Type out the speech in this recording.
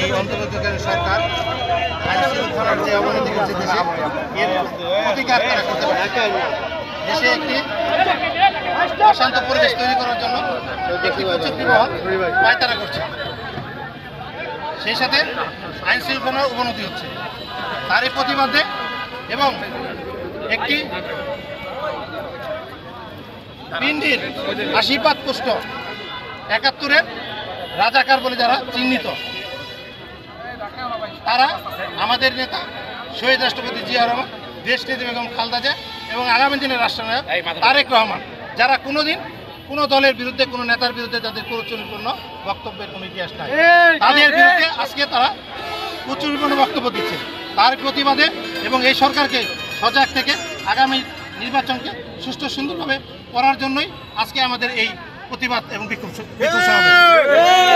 এই অন্তর্বর্তীকালীন সরকার আইন যে অবনতি করছে দেশে এর প্রতিকার তারা করতে পারে। দেশে একটি অশান্ত পরিবেশ তৈরি করার জন্য একটি কুচক্রী পায়তারা করছে। সেই সাথে আইন শৃঙ্খলার অবনতি হচ্ছে। তারই প্রতিবাদে এবং একটি পিন্ডির আশীর্বাদ পুষ্ট একাত্তরের রাজাকার বলে যারা চিহ্নিত। তারা আমাদের নেতা শহীদ রাষ্ট্রপতি জিয়া রহমান দেশ নেত্রী বেগম খালদা জিয়া এবং আগামী দিনের রাষ্ট্রনায়ক তারেক রহমান যারা কোনোদিন কোনো দলের বিরুদ্ধে কোনো নেতার বিরুদ্ধে তাদের প্রচুরপূর্ণ বক্তব্যের কোনো ইতিহাস নাই। তাদের বিরুদ্ধে আজকে তারা প্রচুরপূর্ণ বক্তব্য দিচ্ছে। তার প্রতিবাদে এবং এই সরকারকে সজাগ থেকে আগামী নির্বাচনকে সুষ্ঠু সুন্দরভাবে করার জন্যই আজকে আমাদের এই প্রতিবাদ এবং বিক্ষোভ